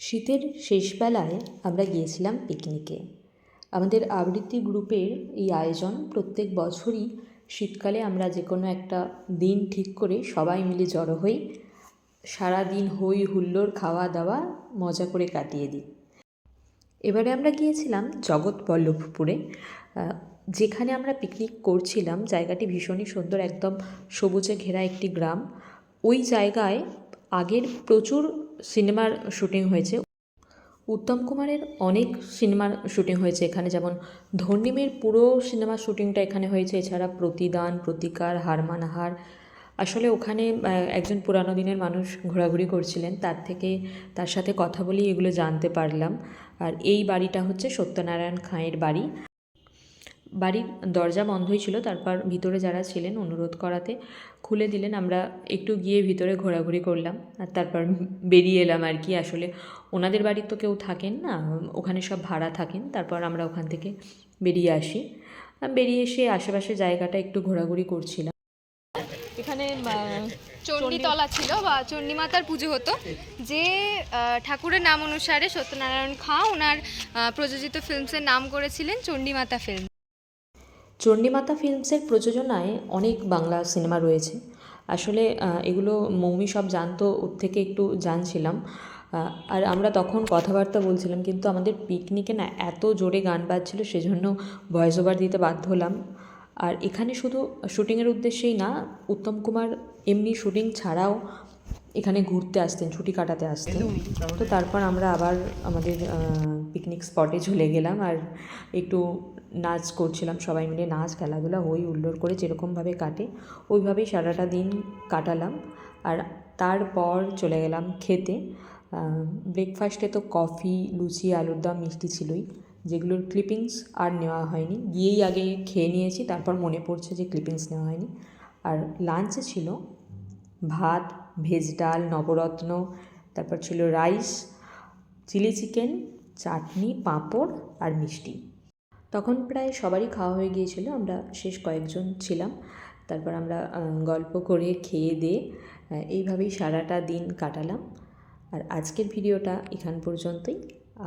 শীতের শেষবেলায় আমরা গিয়েছিলাম পিকনিকে। আমাদের আবৃত্তি গ্রুপের এই আয়োজন প্রত্যেক বছরই শীতকালে আমরা যে কোনো একটা দিন ঠিক করে সবাই মিলে জড়ো হই। সারাদিন হই হুল্লোড় খাওয়া দাওয়া মজা করে কাটিয়ে দিই। এবারে আমরা গিয়েছিলাম জগৎবল্লভপুরে আহ, যেখানে আমরা পিকনিক করছিলাম। জায়গাটি ভীষণই সুন্দর একদম সবুজে ঘেরা একটি গ্রাম। ওই জায়গায় আগের প্রচুর সিনেমার শুটিং হয়েছে। উত্তম কুমারের অনেক সিনেমার শুটিং হয়েছে এখানে। যেমন ধর্নিমের পুরো সিনেমার শুটিংটা এখানে হয়েছে। এছাড়া প্রতিদান, প্রতিকার, হারমানহার। আসলে ওখানে একজন পুরানো দিনের মানুষ ঘোরাঘুরি করছিলেন। তার থেকে, তার সাথে কথা বলেই এগুলো জানতে পারলাম। আর এই বাড়িটা হচ্ছে সত্যনারায়ণ খাঁয়ের বাড়ি। বাড়ির দরজা বন্ধই ছিল, তারপর ভিতরে যারা ছিলেন অনুরোধ করাতে খুলে দিলেন, আমরা একটু গিয়ে ভিতরে ঘোরাঘুরি করলাম, আর তারপর বেরিয়ে এলাম আর কি। আসলে ওনাদের বাড়ির তো কেউ থাকেন না, ওখানে সব ভাড়া থাকেন, তারপর আমরা ওখান থেকে বেরিয়ে আসি। বেরিয়ে এসে আশেপাশে জায়গাটা একটু ঘোরাঘুরি করছিলাম। এখানে চণ্ডীতলা ছিল বা চণ্ডীমাতার পুজো হতো, যে ঠাকুরের নাম অনুসারে সত্যনারায়ণ খাঁ ওনার প্রযোজিত ফিল্মসের নাম করেছিলেন চণ্ডীমাতা ফিল্ম চণ্ডীমাতা ফিল্মসের প্রযোজনায় অনেক বাংলা সিনেমা রয়েছে। আসলে এগুলো মৌমি সব জানতো, ওর থেকে একটু জানছিলাম। আর আমরা তখন কথাবার্তা বলছিলাম, কিন্তু আমাদের পিকনিকে না এত জোরে গান বাজছিল, সেজন্য ভয়েস ওভার দিতে বাধ্য হলাম। আর এখানে শুধু শুটিংয়ের উদ্দেশ্যেই না, উত্তম কুমার এমনি শুটিং ছাড়াও এখানে ঘুরতে আসতেন ছুটি কাটাতে আসতেন। তো তারপর আমরা আবার আমাদের পিকনিক স্পটে চলে গেলাম আর একটু নাচ করছিলাম সবাই মিলে। নাচ খেলাধুলা হই হুল্লোড় করে যেরকমভাবে কাটে ওইভাবেই সারাটা দিন কাটালাম। আর তারপর চলে গেলাম খেতে। ব্রেকফাস্টে তো কফি লুচি আলুর দম মিষ্টি ছিলই যেগুলোর ক্লিপিংস আর নেওয়া হয়নি। গিয়েই আগে খেয়ে নিয়েছি তারপর মনে পড়ছে যে ক্লিপিংস নেওয়া হয়নি। আর লাঞ্চে ছিল ভাত, ভেজ ডাল, নবরত্ন, তারপর ছিল rice, chilli chicken, chutney, papad আর মিষ্টি। তখন প্রায় সবারই খাওয়া হয়ে গিয়েছিল, আমরা শেষ কয়েকজন ছিলাম। তারপর আমরা গল্প করে খেয়ে দিয়ে এইভাবেই সারাটা দিন কাটালাম। আর আজকের ভিডিওটা এখান পর্যন্তই।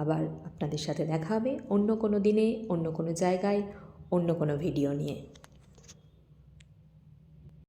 আবার আপনাদের সাথে দেখা হবে অন্য কোনো দিনে, অন্য কোনো জায়গায়, অন্য কোনো ভিডিও নিয়ে।